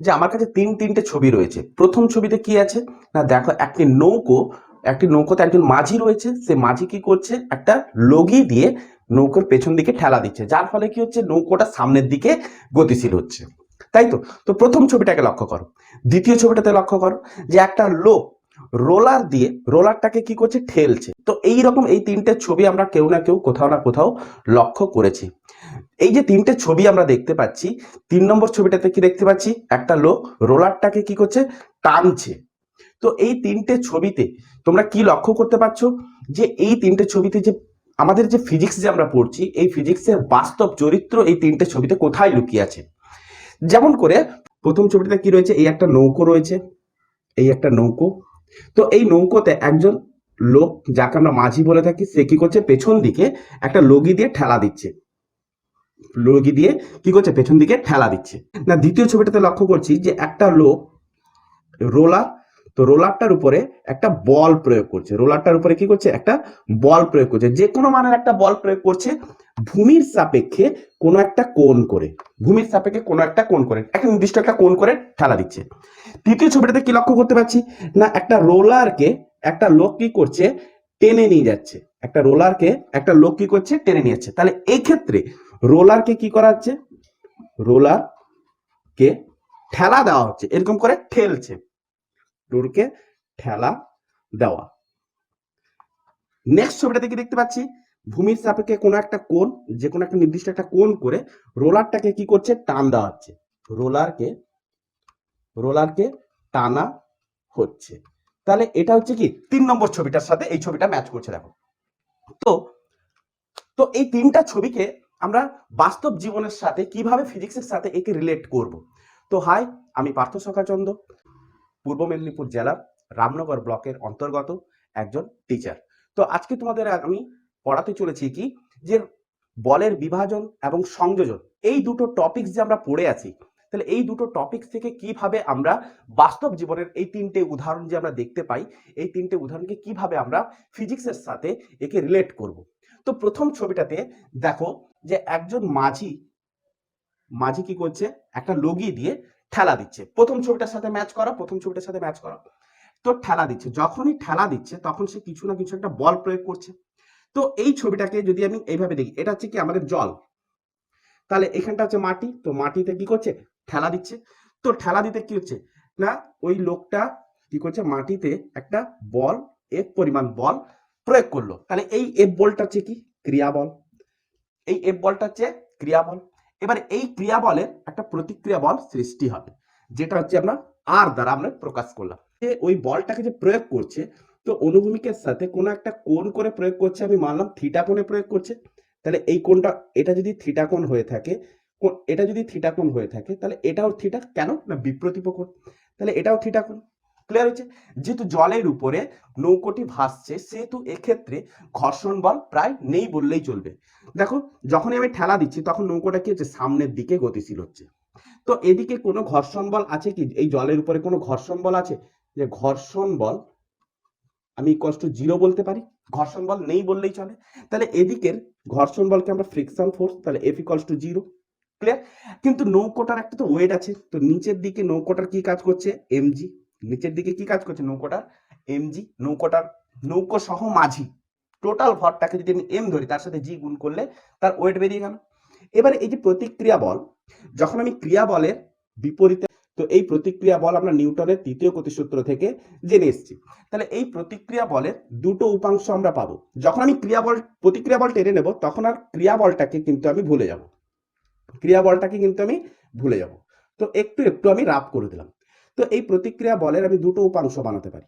যে আমার কাছে তিন, তিনটে ছবি রয়েছে। প্রথম ছবিতে কি আছে? না, দেখো, একটি নৌকো, একটি নৌকোতে একজন মাঝি রয়েছে। সে মাঝি কি করছে? একটা লগি দিয়ে নৌকোর পেছন দিকে ঠেলা দিচ্ছে। যার ফলে কি হচ্ছে? নৌকোটা সামনের দিকে গতিশীল হচ্ছে। তাই তো? তো প্রথম ছবিটাকে লক্ষ্য করো। দ্বিতীয় ছবিটাতে লক্ষ্য করো যে একটা লোক রোলার দিয়ে রোলারটাকে কি করছে? ঠেলছে। তো এই রকম এই তিনটে ছবি আমরা কেউ না কেউ কোথাও না কোথাও লক্ষ্য করেছি। এই যে তিনটে ছবি আমরা দেখতে পাচ্ছি, তিন নম্বর ছবিটাতে কি দেখতে পাচ্ছি? একটা লোক রোলারটাকে কি করছে? টানছে। তো এই তিনটে ছবিতে তোমরা কি লক্ষ্য করতে পারছ? যে এই তিনটে ছবিতে যে আমাদের যে ফিজিক্স যে আমরা পড়ছি, এই ফিজিক্সের বাস্তব চরিত্র এই তিনটে ছবিতে কোথায় লুকিয়ে আছে? যেমন করে প্রথম ছবিটাতে কি রয়েছে? এই একটা নৌকো রয়েছে। এই একটা নৌকো। তো এই নৌকোতে একজন লোক, যাকে আমরা মাঝি বলে থাকি, সে কি করছে? পেছন দিকে একটা লগি দিয়ে ঠেলা দিচ্ছে। লগি দিয়ে কি করছে? পেছন দিকে ঠেলা দিচ্ছে। না, দ্বিতীয় ছবিটাতে লক্ষ্য করছি যে একটা লোক রোলার, তো রোলারটার উপরে একটা বল প্রয়োগ করছে। রোলারটার উপরে কি করছে? একটা বল প্রয়োগ করছে। যে কোনো মানের একটা বল প্রয়োগ করছে ভূমির সাপেক্ষে কোনো একটা কোণ করে। ভূমির সাপেক্ষে কোনো একটা কোণ করে। একটা নির্দিষ্ট একটা কোণ করে ঠেলা দিচ্ছে। তৃতীয় ছবিটাতে কি লক্ষ্য করতে পারছি? না, একটা রোলারকে একটা লোক কি করছে? টেনে নিয়ে যাচ্ছে। একটা রোলারকে একটা লোক কি করছে? টেনে নিয়ে যাচ্ছে। তাহলে এই ক্ষেত্রে রোলারকে কি করা হচ্ছে? রোলারকে ঠেলা দেওয়া হচ্ছে। এরকম করে ঠেলছে। ডোরকে ঠেলা দেওয়া। নেক্সট ছবিটাতে কি দেখতে পাচ্ছি? ভূমির সাপেক্ষে কোনো একটা কোণ, যে কোনো একটা নির্দিষ্ট একটা কোণ করে রোলারটাকে কি করছে? টান দেওয়া হচ্ছে। রোলারকে রোলারকে টানা হচ্ছে। তাহলে এটা হচ্ছে কি? তিন নম্বর ছবিটার সাথে এই ছবিটা ম্যাচ করছে, দেখো। তো তো এই তিনটা ছবিকে আমরা বাস্তব জীবনের সাথে কীভাবে ফিজিক্সের সাথে একে রিলেট করব? তো হাই আমি পার্থ সখাচন্দ্র পূর্ব মেদিনীপুর জেলার রামনগর ব্লকের অন্তর্গত একজন টিচার তো আজকে তোমাদের আমি পড়াতে চলেছি কি, যে বলের বিভাজন এবং সংযোজন, এই দুটো টপিকস যে আমরা পড়ে আছি, তাহলে এই দুটো টপিকস থেকে কীভাবে আমরা বাস্তব জীবনের এই তিনটে উদাহরণ যে আমরা দেখতে পাই, এই তিনটে উদাহরণকে কীভাবে আমরা ফিজিক্সের সাথে একে রিলেট করব? তো প্রথম ছবিটাতে দেখো যে একজন মাঝি মাঝি কি করছে? একটা লগি দিয়ে ঠেলা দিচ্ছে। প্রথম ছবিটার সাথে ম্যাচ করা, প্রথম ছবিটার সাথে ম্যাচ করা। তো ঠেলা দিচ্ছে। যখনই ঠেলা দিচ্ছে, তখন সে কিছু না কিছু একটা বল প্রয়োগ করছে। তো এই ছবিটাকে যদি আমি এইভাবে দেখি, এটা হচ্ছে কি আমাদের জল? তাহলে এখানটা হচ্ছে মাটি। তো মাটিতে কি করছে? ঠেলা দিচ্ছে। তো ঠেলা দিতে কি হচ্ছে? না, ওই লোকটা কি করছে? মাটিতে একটা বল, এক পরিমাণ বল প্রয়োগ করল। তাহলে এই এফ বলটা হচ্ছে কি? ক্রিয়া বল এই এফ বলটা হচ্ছে ক্রিয়া বল এবার এই ক্রিয়া বলের একটা প্রতিক্রিয়া বল সৃষ্টি হবে, যেটা হচ্ছে আমরা আর দ্বারা আমরা প্রকাশ করলাম। যে ওই বলটাকে যে প্রয়োগ করছে, তো অনুভূমিকের সাথে কোনো একটা কোণ করে প্রয়োগ করছে, আমি মানলাম থিটা কোণে প্রয়োগ করছে, তাহলে এই কোণটা, এটা যদি থিটা কোণ হয়ে থাকে এটা যদি থিটা কোণ হয়ে থাকে, তাহলে এটাও থিটা কেন? না বিপ্রতীপ কোণ তাহলে এটাও থিটা কোণ। ক্লিয়ার হচ্ছে যেহেতু জলের উপরে নৌকোটি ভাসছে, সেহেতু এক্ষেত্রে ঘর্ষণ বল প্রায় নেই বললেই চলবে। দেখো, যখনই আমি ঠেলা দিচ্ছি, তখন নৌকোটা কি হচ্ছে? সামনের দিকে গতিশীল হচ্ছে। তো এদিকে কোনো ঘর্ষণ বল আছে কি? এই জলের উপরে কোনো ঘর্ষণ বল আছে? যে ঘর্ষণ বল, আমি কষ্ট জিরো বলতে পারি? ঘর্ষণ বল নেই বললেই চলে। তাহলে এদিকের ঘর্ষণ বলকে আমরা ফ্রিকশন ফোর্স তাহলে F equals to zero clear কিন্তু নৌকোটার একটা তো ওয়েট আছে। তো নিচের দিকে নৌকোটার কি কাজ করছে? এমজি নিচের দিকে কি কাজ করছে? নৌকোটার এমজি নৌকোটার নৌকো সহ মাঝি। টোটাল ভরটাকে যদি আমি এম ধরি, তার সাথে জি গুণ করলে তার ওয়েট বেরিয়ে গেল। এবারে এই যে প্রতিক্রিয়া বল, যখন আমি ক্রিয়া বলের বিপরীতে, তো এই প্রতিক্রিয়া বল আমরা নিউটনের তৃতীয় গতিসূত্র থেকে জেনে এসেছি। তাহলে এই প্রতিক্রিয়া বলের দুটো উপাংশ আমরা পাবো। যখন আমি ক্রিয়া বল, প্রতিক্রিয়া বল টেনে নেব, তখন আর ক্রিয়া বলটাকে কিন্তু আমি ভুলে যাব। ক্রিয়া বলটাকে কিন্তু আমি ভুলে যাব। তো একটু একটু আমি রাপ করে দিলাম। তো এই প্রতিক্রিয়া বলের আমি দুটো উপাংশ বানাতে পারি।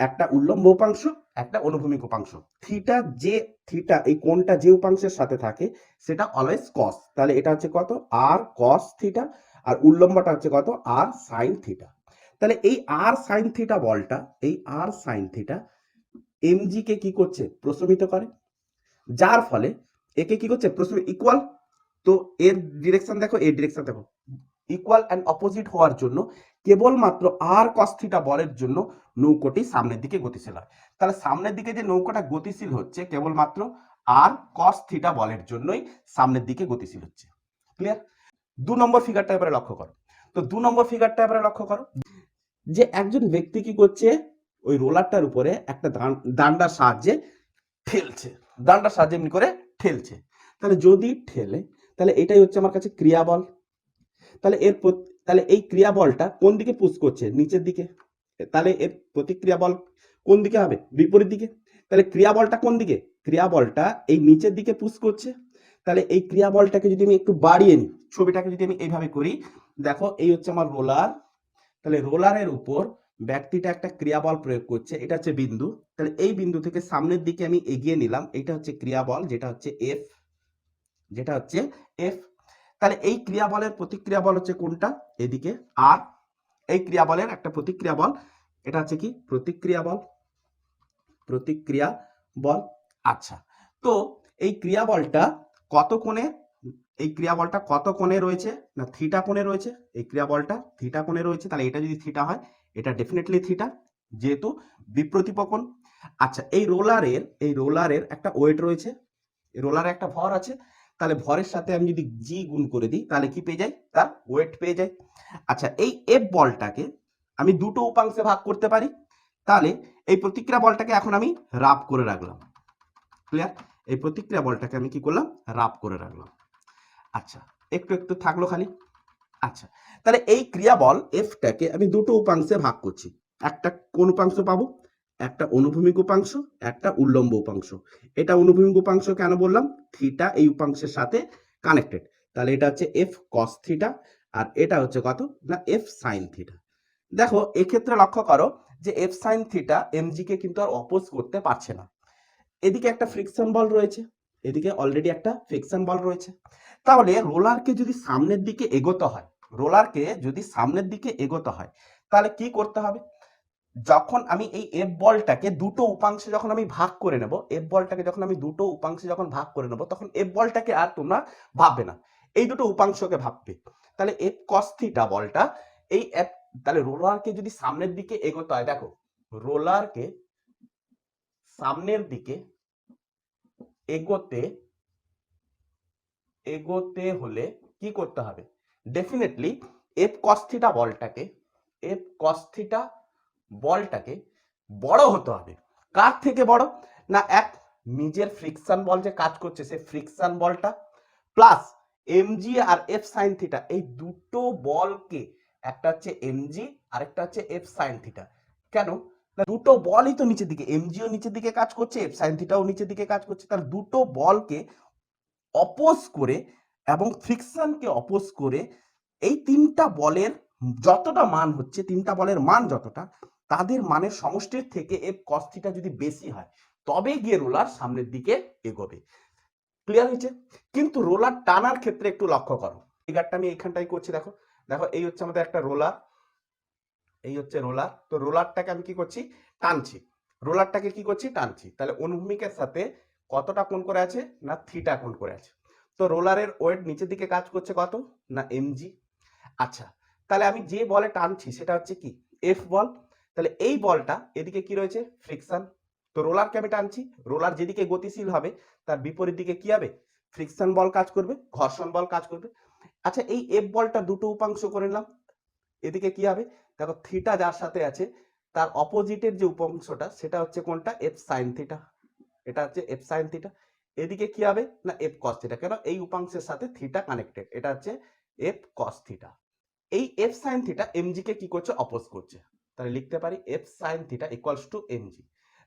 একটা উল্লম্ব উপাংশ, একটা অনুভূমিক উপাংশ। থিটা যে, থিটা এই কোণটা যে উপাংশের সাথে থাকে, সেটা অলওয়েজ কস তাহলে এটা হচ্ছে কত? আর কস থিটা, আর উল্লম্বটা হচ্ছে কত? আর সাইন থিটা। তাহলে এই আর সাইন থিটা বলটা, এই আর সাইন থিটা এমজি কে কি করছে? প্রশমিত করে। যার ফলে একে কি করছে? প্রশমিত ইকুয়াল তো এর ডিরেকশন দেখো, এর ডিরেকশন দেখো। ইকুয়াল অ্যান্ড অপোজিট হওয়ার জন্য কেবলমাত্র আর কস থিটা বলের জন্য নৌকোটি সামনের দিকে গতিশীল হয়। তাহলে সামনের দিকে যে নৌকাটা গতিশীল হচ্ছে, কেবলমাত্র আর কস থিটা বলের জন্যই সামনের দিকে গতিশীল হচ্ছে। ক্লিয়ার দু নম্বর ফিগারটা এবারে লক্ষ্য করো। তো দু নম্বর ফিগারটা এবারে লক্ষ্য করো। যে একজন ব্যক্তি কি করছে? ওই রোলারটার উপরে একটা দান- দান্ডার সাহায্যে ঠেলছে। দান্ডার সাহায্যে এমনি করে ঠেলছে। তাহলে যদি ঠেলে, তাহলে এটাই হচ্ছে আমার কাছে ক্রিয়াবল। তাহলে এর তাহলে এই ক্রিয়াবলটা কোন দিকে পুশ করছে? নিচের দিকে। তাহলে এর প্রতিক্রিয়া বল কোন দিকে হবে? বিপরীত দিকে। তাহলে ক্রিয়াবলটা কোন দিকে? ক্রিয়াবলটা এই নিচের দিকে পুশ করছে। তাহলে এই ক্রিয়াবলটাকে যদি আমি একটু বাড়িয়ে নিই, ছবিটাকে যদি আমি এইভাবে করি, দেখো এই হচ্ছে আমার রোলার তাহলে রোলারের উপর ব্যক্তিটা একটা ক্রিয়াবল প্রয়োগ করছে, এটা হচ্ছে বিন্দু। তাহলে এই বিন্দু থেকে সামনের দিকে আমি এগিয়ে নিলাম এটা হচ্ছে ক্রিয়াবল, যেটা হচ্ছে এফ যেটা হচ্ছে এফ তাহলে এই ক্রিয়াবলের প্রতিক্রিয়া বল হচ্ছে কোনটা? এদিকে আর। এই ক্রিয়াবলের একটা প্রতিক্রিয়া বল, এটা হচ্ছে কি? প্রতিক্রিয়া বল। প্রতিক্রিয়া বল। আচ্ছা তো এই ক্রিয়া বলটা কত কোণে? এই ক্রিয়া বলটা কত কোণে রয়েছে? না, থিটা কোণে রয়েছে। এই ক্রিয়া বলটা থিটা কোণে রয়েছে, তাহলে এটা যদি থিটা হয়, এটা ডেফিনেটলি থিটা, যেহেতু বিপ্রতিপকন আচ্ছা এই রোলারের এই রোলারের একটা ওয়েট রয়েছে। রোলারে একটা ভর আছে তাহলে ভরের সাথে আমি যদি জি গুণ করে দিই, তাহলে কি পেয়ে যাই? তার ওয়েট পেয়ে যাই। আচ্ছা এই এফ বলটাকে আমি দুটো উপাংশে ভাগ করতে পারি। তাহলে এই প্রতিক্রিয়া বলটাকে এখন আমি রাপ করে রাখলাম। ক্লিয়ার এই প্রতিক্রিয়া বলটাকে আমি কি করলাম? রাপ করে রাখলাম। আচ্ছা একটু একটু থাকল খালি। আচ্ছা তাহলে এই ক্রিয়া বল এফটাকে আমি দুটো উপাংশে ভাগ করছি। একটা কোন উপাংশ পাবো? একটা অনুভূমিক উপাংশ, একটা উল্লম্ব উপাংশ। এটা অনুভূমিক উপাংশ কেন বললাম? থিটা এই উপাংশের সাথে কানেক্টেড তাহলে এটা হচ্ছে এফ কস থিটা আর এটা হচ্ছে কত? না এফ সাইন থিটা দেখো, এক্ষেত্রে লক্ষ্য করো যে এফ সাইন থিটা এমজি কে কিন্তু আর অপোজ করতে পারছে না। এদিকে একটা ফ্রিকশন বল রয়েছে, এদিকে অলরেডি একটা ফ্রিকশন বল রয়েছে। তাহলে রোলারকে যদি সামনের দিকে এগোতে হয় রোলারকে যদি সামনের দিকে এগোতে হয়, তাহলে কি করতে হবে? যখন আমি এই এফ বলটাকে দুটো উপাংশে যখন আমি ভাগ করে নেব এফ বলটাকে যখন আমি দুটো উপাংশে যখন ভাগ করে নেব, তখন এফ বলটাকে আর তোমরা ভাববে না। এই দুটো উপাংশকে ভাববে। তাহলে এফ কস থিটা বলটা, এই এফ তাহলে রোলারকে যদি সামনের দিকে এগোতে হয়, দেখো, রোলারকে সামনের দিকে এগোতে এগোতে হলে কি করতে হবে? ডেফিনেটলি এফ কস থিটা বলটাকে এফ কস থিটা বলটাকে বড় হতে হবে। কার থেকে বড়? না, এক নিজের ফ্রিকশন বল যে কাজ করছে, সে ফ্রিকশন বলটা প্লাস এমজি আর এফ সাইন থিটা এই দুটো বলকে একটা হচ্ছে এমজি আরেকটা হচ্ছে এফ সাইন থিটা কেন? দুটো বলই তো নিচের দিকে এমজিও নিচের দিকে কাজ করছে এফ সাইন থিটাও নিচের দিকে কাজ করছে। তার দুটো বলকে অপোজ করে এবং ফ্রিকশনকে অপোজ করে এই তিনটা বলের যতটা মান হচ্ছে, তিনটা বলের মান যতটা তাদের মানের সমষ্টির থেকে এফ কস যদি বেশি হয় তবে গিয়ে রোলার সামনের দিকে এগোবে। ক্লিয়ার হয়েছে? কিন্তু রোলার টানার ক্ষেত্রে একটু লক্ষ্য করো। ফিগারটা আমি এইখানটাই করছি, দেখো। দেখো, এই হচ্ছে আমাদের একটা রোলার। এই হচ্ছে রোলার। তো রোলারটাকে আমি কি করছি? টানছি। রোলারটাকে কি করছি? টানছি। তাহলে অনুভূমিকের সাথে কতটা কোণ করে আছে? না থিটা কোণ করে আছে? তো রোলারের ওয়েট নিচের দিকে কাজ করছে কত? না এমজি আচ্ছা তাহলে আমি যে বলে টানছি, সেটা হচ্ছে কি? এফ বল তাহলে এই বলটা এদিকে কি রয়েছে? ফ্রিকশন তো রোলারকে আমি টানছি রোলার যেদিকে গতিশীল হবে, তার বিপরীত দিকে কি হবে? ফ্রিকশন বল কাজ করবে, ঘর্ষণ বল কাজ করবে। আচ্ছা এই এফ বলটা দুটো উপাংশ করে নিলাম। এদিকে কি হবে? দেখো থিটা যার সাথে আছে, তার অপোজিটের যে উপাংশটা, সেটা হচ্ছে কোনটা? এফ সাইন থিটা এটা হচ্ছে এফ সাইন থিটা এদিকে কি হবে? না এফ কস থিটা কেন? এই উপাংশের সাথে থিটা কানেক্টেড এটা হচ্ছে এফ কস থিটা এই এফ সাইন থিটা এমজি কে কি করছে? অপোজ করছে। তাহলে লিখতে পারি F sine theta equals to MG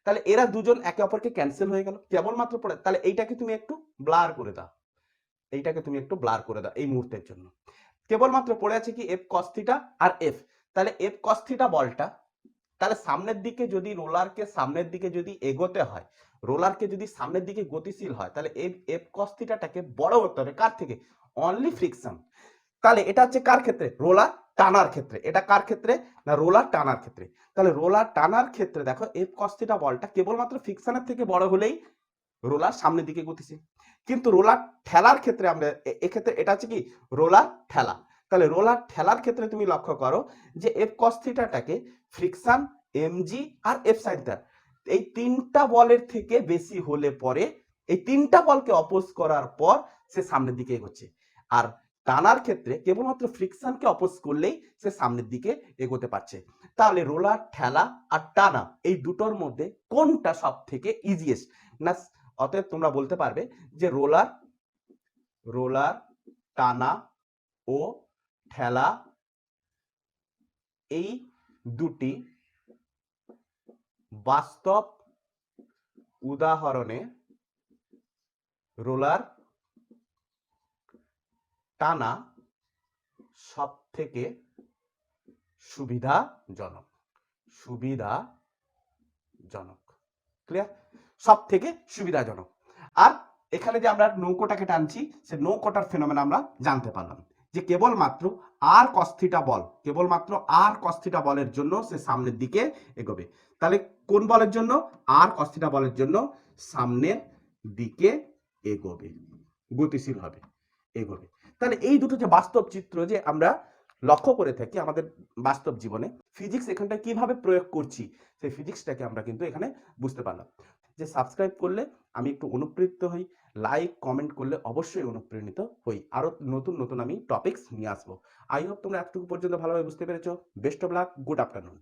তাহলে এরা দুজন একে অপরকে ক্যান্সেল হয়ে গেল, কেবলমাত্র পড়ে তাহলে এইটাকে তুমি একটু ব্লার করে দাও। এইটাকে তুমি একটু ব্লার করে দাও এই মুহূর্তের জন্য। কেবলমাত্র পড়ে আছে কি এফ কস থিটা আর এফ তাহলে এফ কস থিটা বলটা, তাহলে সামনের দিকে যদি রোলারকে সামনের দিকে যদি এগোতে হয় রোলারকে যদি সামনের দিকে গতিশীল হয়, তাহলে এফ এফ কস থিটাটাকে বড় করতে হবে। কার থেকে? অনলি ফ্রিকশন তাহলে এটা হচ্ছে কার ক্ষেত্রে? রোলার টানার ক্ষেত্রে। এটা কার ক্ষেত্রে? না, রোলার টানার ক্ষেত্রে। তাহলে রোলার টানার ক্ষেত্রে দেখো এফ কস থিটা বলটা কেবলমাত্র ফ্রিকশনের থেকে বড় হলেই রোলার সামনের দিকে গতিশীল কিন্তু রোলার ঠেলার ক্ষেত্রে আমরা এক্ষেত্রে এটা হচ্ছে কি? রোলার ঠেলা। তাহলে রোলার ঠেলার ক্ষেত্রে তুমি লক্ষ্য করো যে এফ কস থিটাটাকে ফ্রিকশন এমজি আর এফ সাইন থিটা এই তিনটা বলের থেকে বেশি হলে পরে এই তিনটা বলকে অপোজ করার পর সে সামনের দিকে এগোচ্ছে। আর টানার ক্ষেত্রে কেবলমাত্র ফ্রিকশনকে অপোজ করলেই সে সামনের দিকে এগোতে পারছে। তাহলে রোলার, ঠেলা আর টানা এই দুটোর মধ্যে কোনটা সব থেকে ইজিয়েস্ট না, অতএব তোমরা বলতে পারবে যে রোলার রোলার, টানা ও ঠেলা এই দুটি বাস্তব উদাহরণে রোলার টানা সব থেকে সুবিধাজনক সুবিধাজনক। ক্লিয়ার সব থেকে সুবিধাজনক। আর এখানে যে আমরা নৌকোটাকে টানছি, সে নৌকোটার ফেনোমেন আমরা জানতে পারলাম যে কেবলমাত্র আর কস্থিটা বল, কেবলমাত্র আর কস্থিটা বলের জন্য সে সামনের দিকে এগোবে। তাহলে কোন বলের জন্য? আর কস্থিটা বলের জন্য সামনের দিকে এগোবে। গতিশীল হবে। এগোবে। তাহলে এই দুটো যে বাস্তব চিত্র যে আমরা লক্ষ্য করে থাকি আমাদের বাস্তব জীবনে ফিজিক্স এখানটায় কীভাবে প্রয়োগ করছি, সেই ফিজিক্সটাকে আমরা কিন্তু এখানে বুঝতে পারলাম। যে সাবস্ক্রাইব করলে আমি একটু অনুপ্রেরিত হই লাইক কমেন্ট করলে অবশ্যই অনুপ্রাণিত হই। আরও নতুন নতুন আমি টপিকস নিয়ে আসব। আই হোপ তোমরা এতটুকু পর্যন্ত ভালোভাবে বুঝতে পেরেছ। Best of luck good afternoon